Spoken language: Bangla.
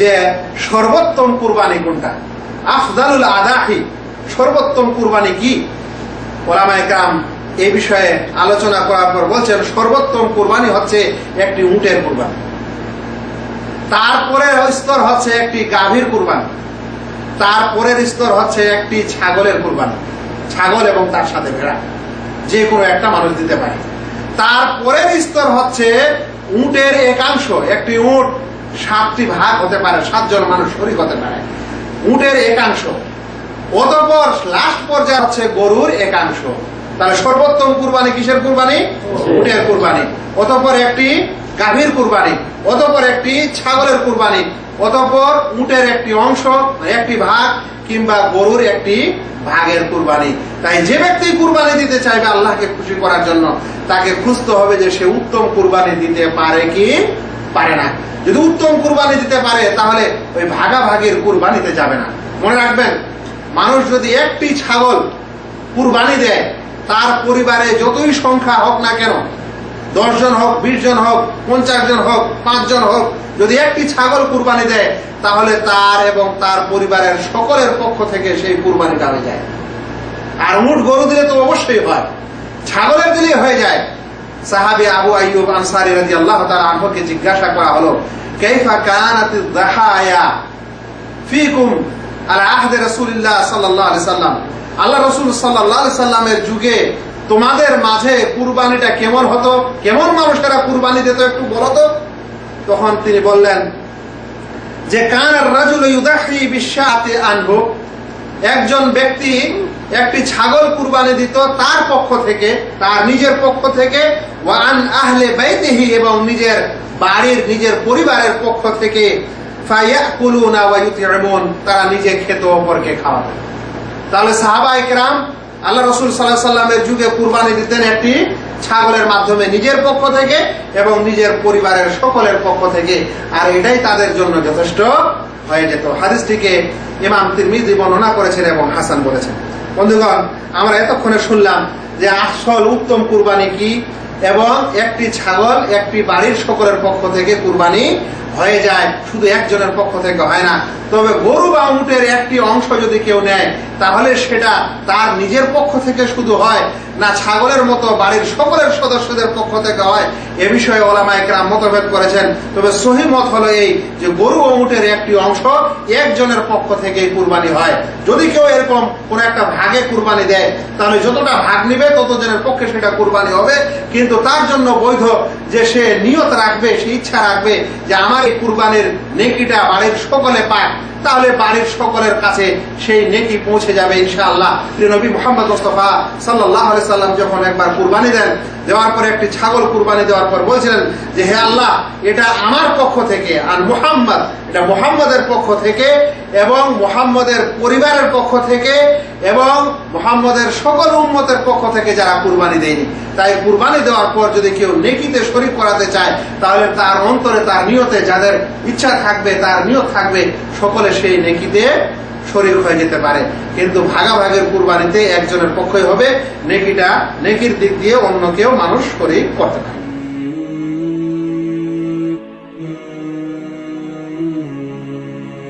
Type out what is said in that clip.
যে সর্বোত্তম কুরবানি কোনটা? আফদালুল আদাহি, সর্বোত্তম কুরবানি কি? ওলামায়ে কাম এই বিষয়ে আলোচনা করার পর বলছেন, সর্বোত্তম কুরবানি হচ্ছে একটি উটের কুরবানি। তারপরে স্তর হচ্ছে একটি গাভীর কুরবানি। তারপরের স্তর হচ্ছে একটি ছাগলের কুরবানি। ছাগল এবং তার সাথে ভেড়া যে কোনো একটা মানুষ দিতে পারে। তারপরের স্তর হচ্ছে উটের একাংশ, একটি উট সাতটি ভাগ হতে পারে সাতজন মানুষ শরিক হতে পারে। উটের একাংশ। অতপর লাস্ট পর্যায়ে হচ্ছে গরুর একাংশ। তাহলে সর্বোত্তম কুরবানি কিসের কুরবানি? উটের কুরবানি। অতপর একটি গাভীর কুরবানি। অতপর একটি ছাগলের কুরবানি। অতপর উটের একটি অংশ একটি ভাগ কিংবা গরুর একটি ভাগের কুরবানি। তাই যে ব্যক্তি কুরবানি দিতে চাইবে আল্লাহকে খুশি করার জন্য তাকে খুঁজতে হবে যে সে উত্তম কুরবানি দিতে পারে কি পারে না। যদি উত্তম কুরবানি দিতে পারে, তাহলে ওই ভাগাভাগির কুরবানিতে যাবে না। মনে রাখবেন, মানুষ যদি একটি ছাগল কুরবানি দেয়, তার পরিবারে যতই সংখ্যা হোক না কেন দশ জন হোক বিশ জন হোক পঞ্চাশ জন হোক, পাঁচজন হোক, যদি একটি ছাগল কুরবানি দেয়, তাহলে তার এবং তার পরিবারের সকলের পক্ষ থেকে সেই কুরবানিটা হয়ে যায়। আর উট গরু দিলে তো অবশ্যই হয়। ছাগলের দিলে হয়ে যায়। সাহাবি আবু আইয়ুব আনসারী রাদিয়াল্লাহু তাআলা আনহুকে জিজ্ঞাসা করা হলো কানাত দাহায়া ফিকুম আলা আহদে রাসূলিল্লাহ সাল্লাল্লাহু আলাইহি সাল্লাম? আল্লাহ রাসূল আলাইহি সাল্লামের যুগে তোমাদের মাঝে কুরবানিটা কেমন হতো? কেমন মানুষেরা কুরবানি দিত একটু বলো তো? তখন তিনি বললেন, যে কান রাজুল ইউদাহি বিশাতে আনহু, একজন ব্যক্তি একটি ছাগল কুরবানি দিত তার পক্ষ থেকে, তার নিজের পক্ষ থেকে ওয়ান আহলে বাইতিহি এবং নিজের বাড়ির, নিজের পরিবারের পক্ষ থেকে তারা নিজে খেত, অপরকে খাওয়াতো। তাহলে সাহাবা একরাম, আল্লাহ রসুল সাল্লাহ সাল্লামের যুগে কুরবানি দিতেন একটি ছাগলের মাধ্যমে নিজের পক্ষ থেকে এবং নিজের পরিবারের সকলের পক্ষ থেকে, আর এটাই তাদের জন্য যথেষ্ট হয়ে যেত। হাদিসটিকে ইমাম তিরমিজি বর্ণনা করেছেন এবং হাসান বলেছেন। বন্ধুগণ, আমরা এতক্ষণে শুনলাম যে আসল উত্তম কুরবানি কি এবং একটি ছাগল, একটি বাড়ির সকলের পক্ষ থেকে কুরবানি হয়ে যায়। শুধু একজনের পক্ষ থেকে হয় না, তবে গরু বা উটের একটি অংশ যদি কেউ নেয়, তাহলে সেটা তার নিজের পক্ষ থেকে শুধু হয় না ছাগলের মতো বাড়ির সকলের সদস্যদের পক্ষ থেকে হয়। এ বিষয়ে ওলামায় মতভেদ করেছেন। তবে সহি মত হলো এই যে গরু ও উটের একটি অংশ একজনের পক্ষ থেকে কুরবানি হয়। যদি কেউ এরকম কোন একটা ভাগে কুরবানি দেয়। তাহলে যতটা ভাগ নিবে, ততজনের পক্ষে সেটা কুরবানি হবে। কিন্তু তার জন্য বৈধ যে সে নিয়ত রাখবে, সে ইচ্ছা রাখবে যে আমার এই কুরবানির নেকিটা বাড়ির সকলে পায় তাহলে বাড়ির সকলের কাছে সেই নেকি পৌঁছে যাবে ইনশাআল্লাহ। নবী মোহাম্মদ মোস্তফা সাল্লাহ সাল্লাম যখন একবার কুরবানি দেন দেওয়ার পরে একটি ছাগল কুরবানি দেওয়ার পর বলছিলেন যে, হে আল্লাহ, এটা আমার পক্ষ থেকে আর মোহাম্মদ, এটা মোহাম্মদের পক্ষ থেকে এবং মোহাম্মদের পরিবারের পক্ষ থেকে এবং মোহাম্মদের সকল উম্মতের পক্ষ থেকে যারা কুরবানি দেয়নি। তাই কুরবানি দেওয়ার পর যদি কেউ নেকিতে শরিক করাতে চায়, তাহলে তার অন্তরে তার নিয়তে যাদের ইচ্ছা থাকবে, তার নিয়ত থাকবে, সকলে সেই নেকিতে শরীর হয়ে যেতে পারে। কিন্তু ভাগাভাগের কুরবানিতে একজনের পক্ষই হবে, নেকিটা নেকির দিক দিয়ে অন্য কেউ মানুষ শরীর করতে পারে।